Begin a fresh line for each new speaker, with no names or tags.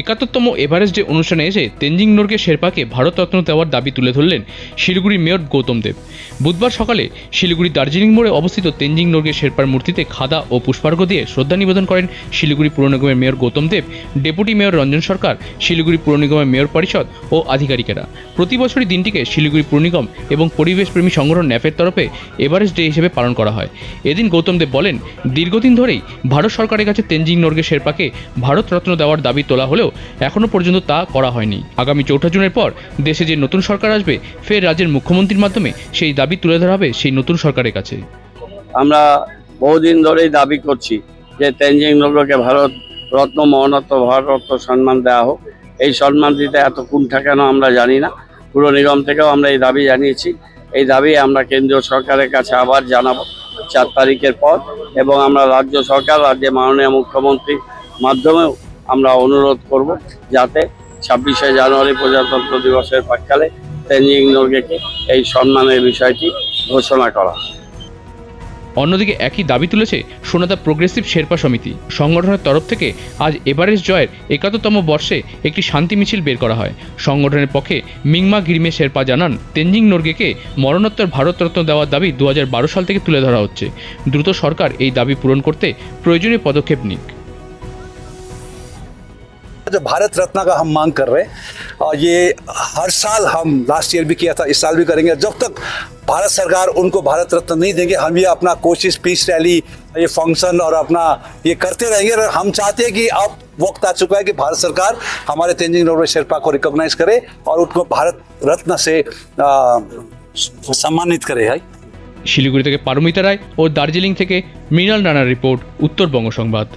একাত্তরতম Everest day অনুষ্ঠানে এসে তেনজিং নোরগে শেরপাকে ভারতরত্ন দেওয়ার দাবি তুলে ধরলেন শিলিগুড়ির মেয়র গৌতম দেব। বুধবার সকালে শিলিগুড়ি দার্জিলিং মোড়ে অবস্থিত তেনজিং নোরগে শেরপার মূর্তিতে খাদা ও পুষ্পার্ঘ্য দিয়ে শ্রদ্ধা নিবেদন করেন শিলিগুড়ি পুর নিগমের mayor Goutam Deb. Deputy mayor Ranjan Sarkar, Siliguri পুর নিগমের মেয়র পরিষদ ও আধিকারিকেরা। প্রতি বছরই দিনটিকে শিলিগুড়ি পুর নিগম এবং পরিবেশপ্রেমী সংগঠন ন্যাপের তরফে এভারেস্ট ডে হিসেবে পালন করা হয়। এদিন গৌতম দেব বলেন, দীর্ঘদিন ধরেই ভারত সরকারের কাছে তেনজিং নোরগে শেরপাকে ভারতরত্ন দেওয়ার দাবি তোলা হলেও এখনও পর্যন্ত তা করা হয়নি। আগামী চৌঠা জুনের পর দেশে যে নতুন সরকার আসবে, ফের রাজ্যের মুখ্যমন্ত্রীর মাধ্যমে সেই দাবি তুলে ধরা হবে সেই নতুন সরকারের কাছে।
আমরা বহুদিন ধরেই দাবি করছি যে তেনজিং নগরকে ভারত রত্ন মহানত্ব ভারতরত্ন সম্মান দেওয়া হোক। এই সম্মান দিতে এত কুণ্ঠা কেন আমরা জানি না। পুর নিগম থেকেও আমরা এই দাবি জানিয়েছি। এই দাবি আমরা কেন্দ্রীয় সরকারের কাছে আবার জানাব চার তারিখের পর এবং আমরা রাজ্য সরকার, রাজ্যে মাননীয় মুখ্যমন্ত্রীর মাধ্যমেও আমরা অনুরোধ করব যাতে ছাব্বিশে জানুয়ারি প্রজাতন্ত্র দিবসের প্রাককালে তেনজিং নর্গেকে এই সম্মানের বিষয়টি ঘোষণা করা
অন্যদিকে একই দাবি তুলেছে সোনাদা প্রোগ্রেসিভ শেরপা সমিতি। সংগঠনের তরফ থেকে আজ এভারেস্ট জয়ের একাত্তরতম বর্ষে একটি শান্তি মিছিল বের করা হয়। সংগঠনের পক্ষে মিংমা গিরিমে শেরপা জানান, তেনজিং নোরগেকে মরণোত্তর ভারতরত্ন দেওয়ার দাবি দু হাজার বারো সাল থেকে তুলে ধরা হচ্ছে। দ্রুত সরকার এই দাবি পূরণ করতে প্রয়োজনীয় পদক্ষেপ নিক।
जो भारत रत्न का हम मांग कर रहे हैं और ये हर साल हम लास्ट ईयर भी किया था इस साल भी करेंगे जब तक भारत सरकार उनको भारत रत्न नहीं देंगे हम ये अपना कोशिश पीस रैली ये फंक्शन और अपना ये करते रहेंगे और हम चाहते हैं कि अब वक्त आ चुका है कि भारत सरकार हमारे तेंजिंग नोरवे शेरपा को रिकॉग्नाइज करे और उनको भारत रत्न से आ, सम्मानित करे है
শিলিগুড়ি থেকে পারমিতা রায় ও দার্জিলিং থেকে মৃণাল রানার রিপোর্ট উত্তরবঙ্গ সংবাদ